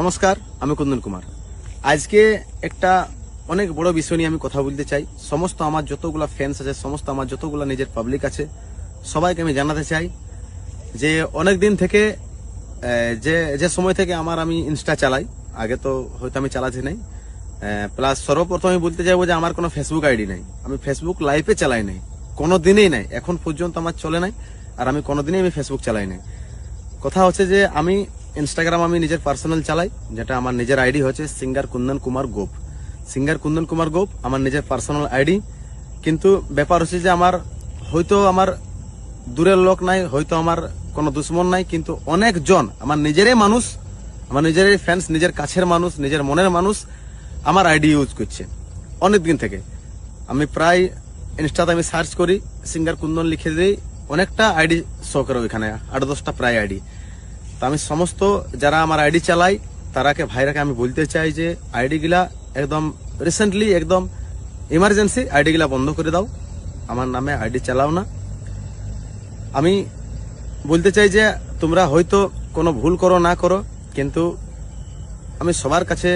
নমস্কার, আমি কুন্দন কুমার। আজকে একটা অনেক বড় বিষয় নিয়ে আমি কথা বলতে চাই। সমস্ত আমার যতগুলা ফ্যান্স আছে, সমস্ত আমার যতগুলা নিজের পাবলিক আছে, সবাইকে আমি জানাতে চাই যে অনেক দিন থেকে যে যে সময় থেকে আমার আমি ইনস্টা চালাই, আগে তো হয়তো আমি চালাচ্ছি নাই প্লাস সর্বপ্রথম আমি বলতে চাইব যে আমার কোনো ফেসবুক আইডি নাই। আমি ফেসবুক লাইভে চালাই নাই, কোনো দিনেই নাই, এখন পর্যন্ত আমার চলে নাই, আর আমি কোনোদিনই আমি ফেসবুক চালাই নাই। কথা হচ্ছে যে আমি ইনস্টাগ্রাম আমি নিজের পার্সোনাল চালাই, যেটা আমার নিজের আইডি হচ্ছে সিঙ্গার কুন্দন কুমার গোপ সিঙ্গার কুন্দন কুমার গোপ আমার নিজের পার্সোনাল আইডি কিন্তু ব্যাপার হচ্ছে যে আমার, হয়তো আমার দূরের লোক নাই, হয়তো আমার কোনো দুশ্মন নাই, কিন্তু অনেকজন, আমার নিজেরই মানুষ, আমার নিজেরই ফ্যান্স নিজের কাছের মানুষ, নিজের মনের মানুষ আমার আইডি ইউজ করছে। অনেক দিন থেকে। আমি প্রায় ইনস্টাতে আমি সার্চ করি সিঙ্গার কুন্দন লিখে দিই, অনেকটা আইডি শো করে ওইখানে, আট দশটা প্রায় আইডি আমি সমস্ত যারা আমার আইডি চালাই তারাকে, ভাইরাকে আমি বলতে চাই যে আইডি গুলা একদম রিসেন্টলি একদম ইমার্জেন্সি আইডি গুলা বন্ধ করে দাও। আমার নামে আইডি চালাও না। আমি বলতে চাই যে তোমরা হয়তো কোনো ভুল করো, না করো, কিন্তু আমি সবার কাছে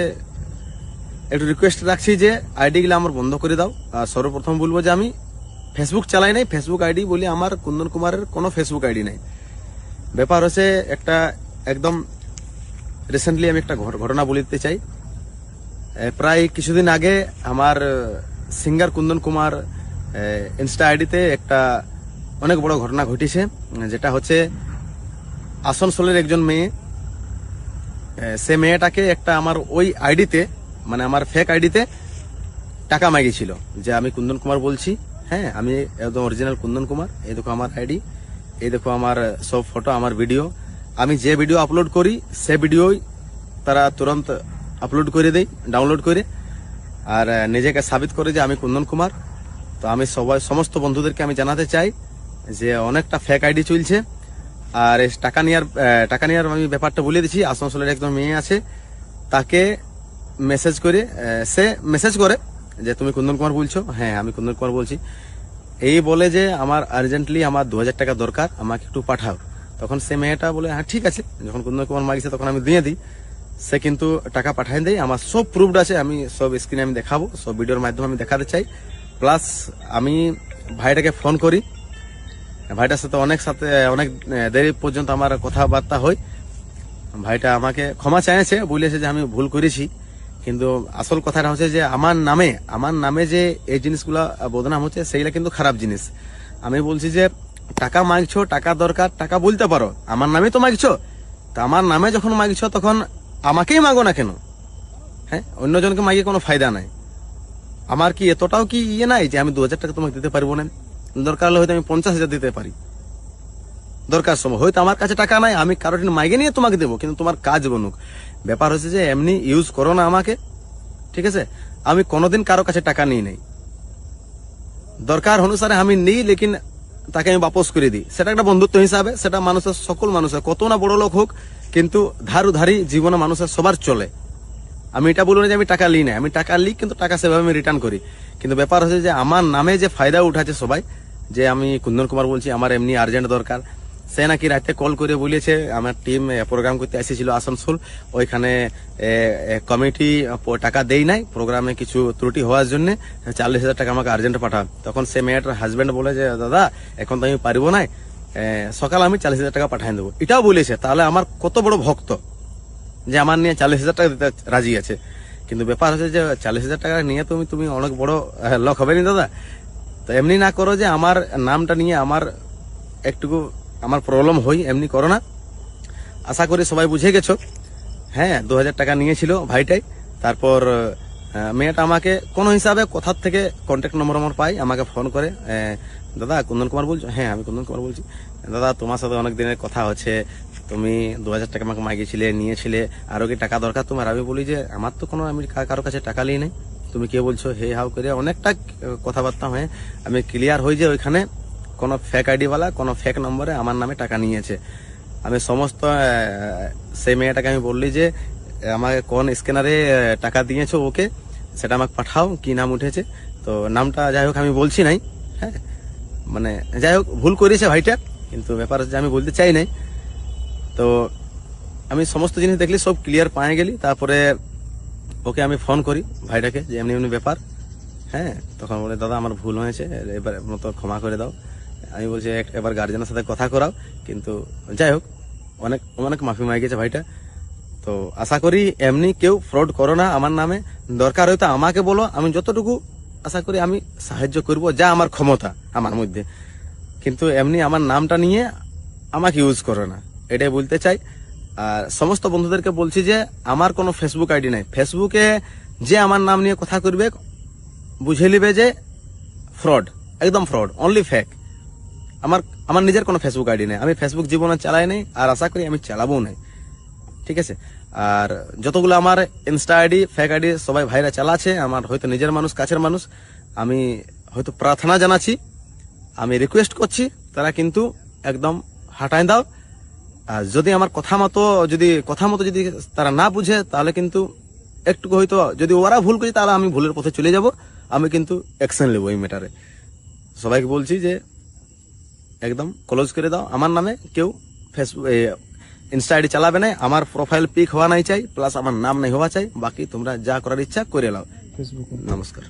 একটু রিকোয়েস্ট রাখছি যে আইডি গুলা আমার বন্ধ করে দাও। আর সর্বপ্রথম বলব যে আমি ফেসবুক চালাই নাই। ফেসবুক আইডি বলি আমার কুন্দন কুমারের কোনো ফেসবুক আইডি নাই। ব্যাপার হচ্ছে একটা একদম রিসেন্টলি আমি একটা ঘটনা বলিতে চাই। প্রায় কিছুদিন আগে আমার সিঙ্গার কুন্দন কুমার ইনস্টা আইডিতে একটা অনেক বড় ঘটনা ঘটেছে, যেটা হচ্ছে আসানসোলের একজন মেয়ে সে মেয়েটাকে একটা আমার ওই আইডিতে মানে আমার ফেক আইডিতে টাকা মাগিয়েছিল, যে আমি কুন্দন কুমার বলছি। হ্যাঁ আমি একদম অরিজিনাল কুন্দন কুমার। এই দেখো আমার আইডি এই দেখো আমার সব ফটো আমার ভিডিও আমি যে ভিডিও আপলোড করি, সে ভিডিওই তারা তুরন্ত আপলোড করে দেয় ডাউনলোড করে। আর নিজেকে সাবিত করে যে আমি কুন্দন কুমার। তো আমি সবাই, সমস্ত বন্ধুদেরকে আমি জানাতে চাই যে অনেকটা ফেক আইডি চলছে। আর টাকা নেওয়ার টাকা নেওয়ার আমি ব্যাপারটা বলে দিচ্ছি। আসানসোলের একজন মেয়ে আছে, তাকে মেসেজ করে সে মেসেজ করে যে, তুমি কুন্দন কুমার বলছো? হ্যাঁ আমি কুন্দন কুমার বলছি। এই বলে যে, আমার আর্জেন্টলি আমার দু হাজার টাকা দরকার, আমাকে একটু পাঠাও। তখন সে মেয়েটা বলে হ্যাঁ ঠিক আছে। যখন কুন্দন কুমার মাগিছে, তখন আমি দিয়ে দিই। সে কিন্তু টাকা পাঠাই দেয়। আমার সব প্রুফড আছে, আমি সব স্ক্রিনে আমি দেখাবো, সব ভিডিওর মাধ্যমে আমি দেখাতে চাই। প্লাস আমি ভাইটাকে ফোন করি। ভাইটার সাথে অনেক সাথে, অনেক দেরি পর্যন্ত আমার কথাবার্তা হয়। ভাইটা আমাকে ক্ষমা চাইছে, বলেছে যে আমি ভুল করেছি। কিন্তু আসল কথাটা হচ্ছে যে, আমার নামে আমার নামে যে এই জিনিসগুলা বদনাম হচ্ছে, সেইগুলা কিন্তু খারাপ জিনিস। আমি বলছি যে টাকা মাগছো, টাকা দরকার, টাকা বলতে পারো। আমার নামে তো মাগছো। তা আমার নামে যখন মাগছো, তখন আমাকেই মাগো না কেন? হ্যাঁ অন্যজনকে মাগিয়ে কোনো ফায়দা নাই। আমার কি এতটাও কি ইয়ে নাই যে আমি দু হাজার টাকা তোমাকে দিতে পারব না? দরকার হলে হয়তো আমি পঞ্চাশ হাজার দিতে পারি। দরকার সময়। হয়তো আমার কাছে টাকা নাই, আমি কারোর মাইগে নিয়ে তোমাকে দেবো, কিন্তু তোমার কাজ বনুক। ব্যাপার হচ্ছে যে, এমনি ইউজ করো না আমাকে, ঠিক আছে? আমি কোনোদিন কারও কাছে টাকা নিই নাই। দরকার অনুসারে আমি নিই, লেকিন তাকে আমি বাপস করে দিই। সেটা একটা বন্ধুত্ব হিসাবে, সেটা মানুষের, সকল মানুষের, কত না বড় লোক হোক, কিন্তু ধার উধারি জীবনে মানুষের সবার চলে। আমি এটা বলব না যে আমি টাকা লিই না আমি টাকা লিই কিন্তু টাকা সেভাবে আমি রিটার্ন করি। কিন্তু ব্যাপার হচ্ছে যে, আমার নামে যে ফায়দা উঠাচ্ছে সবাই, যে আমি কুন্দন কুমার বলছি, আমার এমনি আর্জেন্ট দরকার। সে নাকি রাতে কল করে বলেছে, আমার টিম প্রোগ্রাম করতে এসেছিল আসানসোল, ওইখানে কমিটি টাকা দেই নাই প্রোগ্রামে কিছু ত্রুটি হওয়ার জন্য চাল্লিশ হাজার টাকা আমাকে আর্জেন্ট পাঠান। তখন সে মেয়েটার হাজবেন্ড বলে যে, দাদা, এখন তো আমি পারব না সকাল আমি চাল্লিশ হাজার টাকা পাঠিয়ে দেবো। এটাও বলেছে, তাহলে আমার কত বড় ভক্ত যে আমার নিয়ে চাল্লিশ হাজার টাকা দিতে রাজি আছে। কিন্তু ব্যাপার হচ্ছে যে, চাল্লিশ হাজার টাকা নিয়ে তুমি তুমি অনেক বড় লক হবে নি দাদা। তো এমনি না করো যে, আমার নামটা নিয়ে আমার একটুকু আমার প্রবলেম হই, এমনি করো না। আশা করি সবাই বুঝে গেছো। হ্যাঁ দু হাজার টাকা নিয়েছিল ভাইটাই। তারপর মেয়েটা আমাকে কোনো হিসাবে কোথার থেকে কন্ট্যাক্ট নম্বর আমার পাই আমাকে ফোন করে। দাদা, কুন্দন কুমার বলছো? হ্যাঁ আমি কুন্দন কুমার বলছি। দাদা, তোমার সাথে অনেক দিনের কথা হচ্ছে। তুমি দু হাজার টাকা আমাকে মাগিয়েছিলে, নিয়েছিলে। আরও কি টাকা দরকার তোমার? আমি বলি যে, আমার তো কোনো, আমি কারও কাছে টাকা নিই। নাই তুমি কে বলছো? হে, হাউ করে অনেকটা কথাবার্তা হয়ে। আমি ক্লিয়ার হই যে ওইখানে। কোনো ফেক আইডিওয়ালা কোনো ফেক নম্বরে আমার নামে টাকা নিয়েছে। আমি সমস্ত সেই মেয়েটাকে আমি বললি যে, আমাকে কোন স্ক্যানারে টাকা দিয়েছ ওকে, সেটা আমাকে পাঠাও, কি নাম উঠেছে। তো নামটা যাই হোক আমি বলছি নাই হ্যাঁ? মানে যাই হোক, ভুল করেছে ভাইটা, কিন্তু ব্যাপার হচ্ছে আমি বলতে চাই নাই। তো আমি সমস্ত জিনিস দেখলি, সব ক্লিয়ার পায়ে গেলি, তারপরে ওকে আমি ফোন করি ভাইটাকে যে এমনি এমনি ব্যাপার হ্যাঁ? তখন বলে, দাদা, আমার ভুল হয়েছে, এবার মতো ক্ষমা করে দাও। আমি বলছি এবার গার্জেনের সাথে কথা করাও। কিন্তু যাই হোক, অনেক অনেক মাফি মাই গেছে ভাইটা। তো আশা করি এমনি কেউ ফ্রড করো না আমার নামে। দরকার হয়তো আমাকে বলো। আমি যতটুকু আশা করি আমি সাহায্য করব, যা আমার ক্ষমতা, আমার মধ্যে। কিন্তু এমনি আমার নামটা নিয়ে আমাকে ইউজ করো না। এটাই বলতে চাই। আর সমস্ত বন্ধুদেরকে বলছি যে, আমার কোনো ফেসবুক আইডি নাই। ফেসবুকে যে আমার নাম নিয়ে কথা করবে, বুঝে নিবে যে ফ্রড একদম ফ্রড অনলি ফেক আমার আমার নিজের কোনো ফেসবুক আইডি নেই। আমি ফেসবুক জীবনে চালাই নাই, আর আশা করি আমি চালাবো নাই। ঠিক আছে? আর যতগুলো আমার ইনস্টা আইডি ফেক আইডি সবাই ভাইরা চালাচ্ছে, আমার হয়তো নিজের মানুষ, কাছের মানুষ, আমি হয়তো প্রার্থনা জানাচ্ছি, আমি রিকোয়েস্ট করছি, তারা কিন্তু একদম হাঁটাই দাও। আর যদি আমার কথা মতো, যদি কথা মতো যদি তারা না বুঝে, তাহলে কিন্তু একটু হয়তো যদি ওরা ভুল করি, তাহলে আমি ভুলের পথে চলে যাব। আমি কিন্তু অ্যাকশন নেব এই ম্যাটারে সবাইকে বলছি যে একদম ক্লোজ করে দাও। আমার নামে কেউ ফেসবুক ইনস্টা আইডি চালাবে না আমার প্রোফাইল পিক হওয়া নাই চাই প্লাস আমার নাম নাই হওয়া চাই বাকি তোমরা যা করার ইচ্ছা করে নাও। ফেসবুক নমস্কার।